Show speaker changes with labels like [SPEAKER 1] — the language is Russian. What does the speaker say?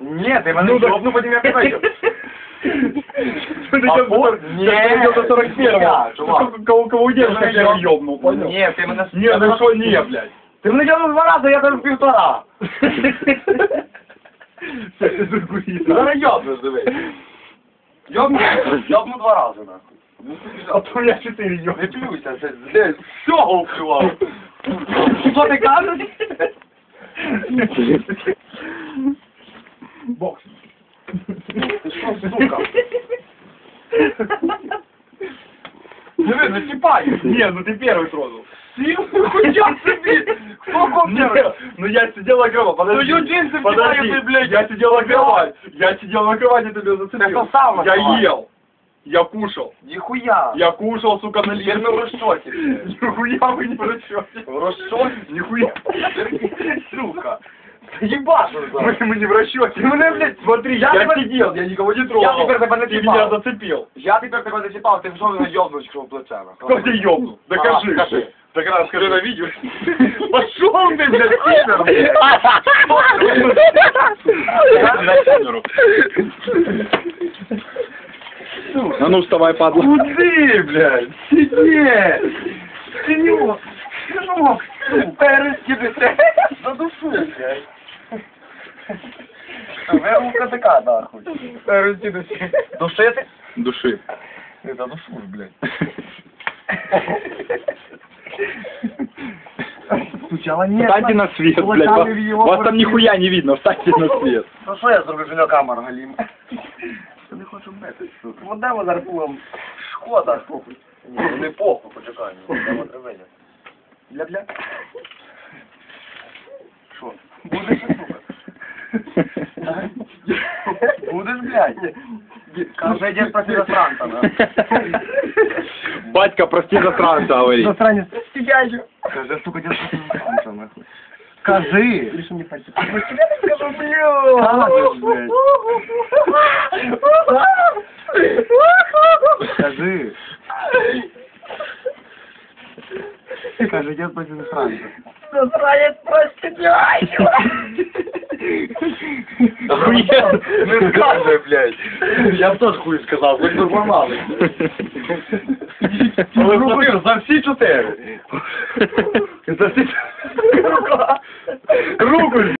[SPEAKER 1] Ні, ти мене йобну, потім я питаю.
[SPEAKER 2] Ты идёшь до сор-
[SPEAKER 1] Не,
[SPEAKER 2] ты идёшь до 41-го.
[SPEAKER 1] я, чувак.
[SPEAKER 2] Кого, кого удержишь,
[SPEAKER 1] Ты
[SPEAKER 2] как я
[SPEAKER 1] меня
[SPEAKER 2] его ёбнул, понял?
[SPEAKER 1] Ні, ти мене...
[SPEAKER 2] Не, ну что не, блядь.
[SPEAKER 1] Ти мене йобнув два рази, я там півтора.
[SPEAKER 2] Це ти дуркуїв.
[SPEAKER 1] Зараз йобну, дивись. Йобну, йобну два рази, нахуй.
[SPEAKER 2] А то я 4
[SPEAKER 1] Не
[SPEAKER 2] ёбну.
[SPEAKER 1] плюйся, це де всього вкривав. Що ти кажеш?
[SPEAKER 2] Бокс.
[SPEAKER 1] Ти що, сука? Диви, не чіпай.
[SPEAKER 2] Не, ну ты первый тронул.
[SPEAKER 1] Сів, хоча собі. Хто кого
[SPEAKER 2] Не, ну я сидел на кровати, подожди.
[SPEAKER 1] Ну, джинсы
[SPEAKER 2] подожди.
[SPEAKER 1] вдеваю, ты, блядь.
[SPEAKER 2] Я сидел на кровати. Я сидел на кровати, тебя зацепил.
[SPEAKER 1] Так сам
[SPEAKER 2] Я
[SPEAKER 1] кровать.
[SPEAKER 2] ел. Я кушал.
[SPEAKER 1] Ніхуя.
[SPEAKER 2] Я кушал, сука, на
[SPEAKER 1] Тепер ми в розчоті.
[SPEAKER 2] Нихуя вы не в расчете.
[SPEAKER 1] В розчоті?
[SPEAKER 2] Нихуя.
[SPEAKER 1] Ебашу
[SPEAKER 2] Мы, мы не в расчете.
[SPEAKER 1] Ты мне, блядь,
[SPEAKER 2] смотри,
[SPEAKER 1] я
[SPEAKER 2] я,
[SPEAKER 1] тебя-
[SPEAKER 2] сидел, я никого не
[SPEAKER 1] Я
[SPEAKER 2] трогал.
[SPEAKER 1] теперь тебя
[SPEAKER 2] Ты
[SPEAKER 1] начипал.
[SPEAKER 2] меня зацепил.
[SPEAKER 1] Я тепер тебе зачіпав, ти вже мене йобнув що в плече.
[SPEAKER 2] Кто тебя ёбнул? Докажи.
[SPEAKER 1] А, скажи.
[SPEAKER 2] Так раз скажи на видео. Пошел ты, блядь, пидор, блядь. На камеру.
[SPEAKER 3] А ну вставай, падла.
[SPEAKER 1] Куди, блядь? Сиди! Ти не мог. Ти не мог. Перескидати. Задушу, блядь Верука така, нахуй. Перескидати. Душити?
[SPEAKER 3] Души.
[SPEAKER 1] Не задушуй, блядь. Сначала нет.
[SPEAKER 3] Встаньте на свет, блядь. Вас,
[SPEAKER 1] Кулаками в его
[SPEAKER 3] вас там
[SPEAKER 1] квартиру.
[SPEAKER 3] нихуя не видно. Встаньте на свет.
[SPEAKER 1] Ну що я зроблю біля камер, Галім? Я не хочу бити, сука. Ну де ми зараз будемо? Шкода. Ні, ну не похуй, почекай. Ну, де ми треба видіти? Бля-бля. Що? Будеш, Блядь? Каже, дід просив засранца, да?
[SPEAKER 3] Батька, прости засранца, говорит.
[SPEAKER 1] Засранец. Сидящий. Каже, сука, дід просив засранца, нахуй. Скажи. Лишь не пальцы. Я тебе скажу, блядь. Скажи. Скажи, дед против засранца. Засранец проститящего.
[SPEAKER 3] Охуенно.
[SPEAKER 1] Не скажи, блядь. Я б теж хуй сказав, хоч би помали. Але повір, за всі чотири. За всі Руку.